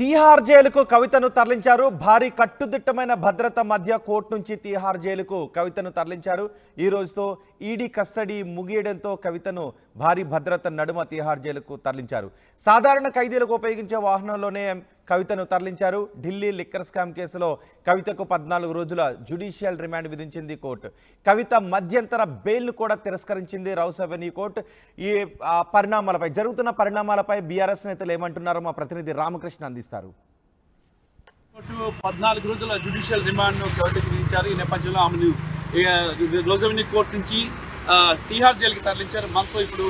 తీహార్ జైలుకు కవితను తరలించారు. భారీ కట్టుదిట్టమైన భద్రత మధ్య కోర్టు నుంచి తీహార్ జైలుకు కవితను తరలించారు. ఈ రోజుతో ఈడీ కస్టడీ ముగియడంతో కవితను భారీ భద్రత నడుమ తీహార్ జైలుకు తరలించారు. సాధారణ ఖైదీలకు ఉపయోగించే వాహనంలోనే కవితను తరలించారు. ఢిల్లీ లిక్కర్ స్కామ్ కేసులో కవితకు పద్నాలుగు రోజుల జ్యుడిషియల్ రిమాండ్ విధించింది కోర్టు. కవిత మధ్యంతర బెయిల్ను కూడా తిరస్కరించింది రౌస్ అవెన్యూ కోర్టు. ఈ పరిణామాలపై జరుగుతున్న పరిణామాలపై బీఆర్ఎస్ నేతలు ఏమంటున్నారో మా ప్రతినిధి రామకృష్ణ అందిస్తారు. కోర్టు పద్నాలుగు రోజుల జ్యుడిషియల్ రిమాండ్ను కోర్టుకు విధించారు. ఈ నేపథ్యంలో ఆమెను రోజవెన్యూ కోర్టు నుంచి తీహార్ జైలుకి తరలించారు. మనతో ఇప్పుడు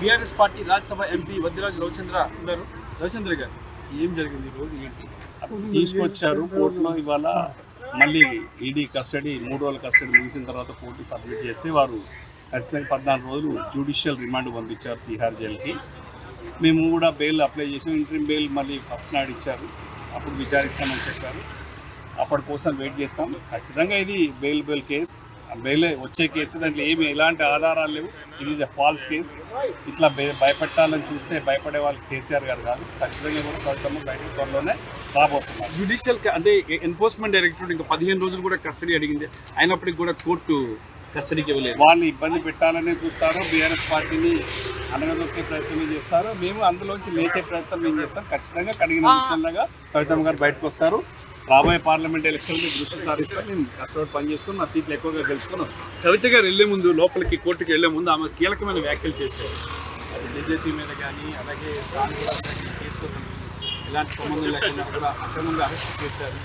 BRS party Rajya Sabha MP Vaddiraju Ravichandra ఉన్నారు. రవిచంద్ర గారు ఏం జరిగింది ఈరోజు రోజు? ఏంటి? తీసుకొచ్చారు కోర్టులో ఇవాళ మళ్ళీ ఈడీ కస్టడీ మూడు రోజుల కస్టడీ ముగిసిన తర్వాత కోర్టు సబ్మిట్ చేస్తే వారు ఖచ్చితంగా పద్నాలుగు రోజులు జ్యుడిషియల్ రిమాండ్ పంపించారు తీహార్ జైలుకి. మేము కూడా బెయిల్ అప్లై చేసాం. ఇంటర్మ్ బెయిల్ మళ్ళీ ఫస్ట్ నాడు ఇచ్చారు. అప్పుడు విచారిస్తామని చెప్పారు. అప్పటి కోసం వెయిట్ చేస్తాం. ఖచ్చితంగా ఇది బెయిల్ బెయిల్ కేసు. బెయిల్ వచ్చే కేసు దాంట్లో ఏమి ఎలాంటి ఆధారాలు లేవు. ఇది ఇస్ ఫాల్స్ కేసు ఇట్లా భయ- భయపెట్టాలని చూస్తే భయపడే వాళ్ళు కేసీఆర్ గారు కాదు. ఖచ్చితంగా కూడా ప్రభుత్వం బయటకు త్వరలోనే రాబోతున్నారు. జ్యుడిషియల్ అంటే ఎన్ఫోర్స్మెంట్ డైరెక్టరేట్ ఇంకా పదిహేను రోజులు కూడా కస్టడీ అడిగింది. అయినప్పటికీ కూడా కోర్టు కస్టడీకి ఇవ్వలేదు. వాళ్ళని ఇబ్బంది పెట్టాలనే చూస్తారు బీఆర్ఎస్ పార్టీని అనగదొక్కే ప్రయత్నం చేస్తారు మేము అందులోంచి లేచే ప్రయత్నం మేము చేస్తాం? ఖచ్చితంగా కడిగిన ముచ్చల్లాగా కవితమ్మ గారు బయటకు వస్తారు రాబోయే పార్లమెంట్ ఎలక్షన్ దృష్టి సారిస్తాం నేను కష్టపడి పని చేసుకుని నా సీట్లు ఎక్కువగా గెలుచుకొని కవిత గారు వెళ్ళే ముందు లోపలికి కోర్టుకి వెళ్ళే ముందు ఆమె కీలకమైన వ్యాఖ్యలు చేశారు. అది బీజేపీ మీద కానీ అలాగే దాని కూడా ఇలాంటి సంబంధం లేకుండా కూడా అక్రమంగా అరెస్ట్ చేశారు.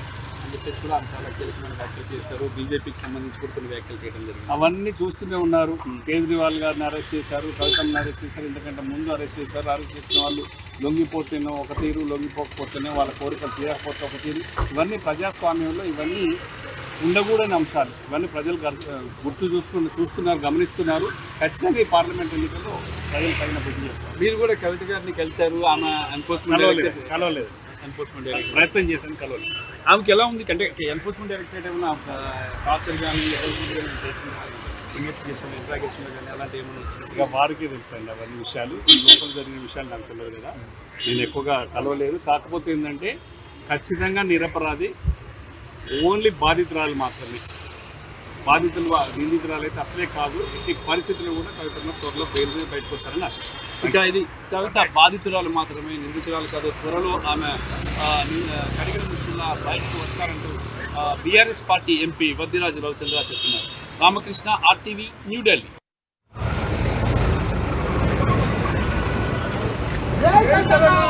అని చెప్పేసి కూడా ఆమె చాలా కీలకమైన వ్యాఖ్యలు చేశారు. బీజేపీకి సంబంధించి కూడా కొన్ని వ్యాఖ్యలు చేయడం జరిగింది. అవన్నీ చూస్తూనే ఉన్నారు. కేజ్రీవాల్ గారిని అరెస్ట్ చేశారు కవితమ్మని అరెస్ట్ చేశారు ఇంతకంటే ముందు అరెస్ట్ చేశారు. అరెస్ట్ చేసిన వాళ్ళు లొంగిపోతేనే ఒక తీరు లొంగిపోకపోతేనే వాళ్ళ కోరికలు తీరకపోతే ఒక తీరు. ఇవన్నీ ప్రజాస్వామ్యంలో ఇవన్నీ ఉండకూడని అంశాలు. ఇవన్నీ ప్రజలు గర్- గుర్తు చూస్తున్న చూస్తున్నారు గమనిస్తున్నారు. ఖచ్చితంగా ఈ పార్లమెంట్ ఎన్నికల్లో ప్రజలు తగిన బుద్ధి చెప్తారు మీరు కూడా కవిత గారిని కలిశారు. ఆమె ఎన్ఫోర్స్మెంట్ కలవలేదు. ఎన్ఫోర్స్మెంట్ డైరెక్టర్ ప్రయత్నం చేశాను కలవలేదు ఆమెకి ఎలా ఉంది? అంటే ఎన్ఫోర్స్మెంట్ డైరెక్టరేట్ ఏమైనా టార్చర్ కానీ చేసిన ఇన్వెస్టిగేషన్ ఇంట్రాగేషన్ కానీ అలాంటి ఏమైనా ఇక వారికి తెలుసండి అవన్నీ విషయాలు. ఈ లోపల జరిగిన విషయాలు నాకు తెలియదు కదా. నేను ఎక్కువగా కలవలేదు. కాకపోతే ఏంటంటే ఖచ్చితంగా నిరపరాధి ఓన్లీ బాధితురాలు మాత్రమే. బాధితులు వా- నిందితురాలు అయితే అసలే కాదు. ఎట్టి పరిస్థితుల్లో కూడా కవితలో త్వరలో బెయిల్ మీద బయటకు వస్తారని ఆశిస్తున్నాను ఇక ఇది కవిత బాధితురాలు మాత్రమే నిందితురాలు కాదు త్వరలో ఆమె కడిగిన జిల్లా బయటకు వస్తారంటూ BRS party MP Vaddiraju Ravichandra చెప్తున్నారు. రామకృష్ణ ఆర్టీవీ న్యూఢిల్లీ జై తెలంగాణ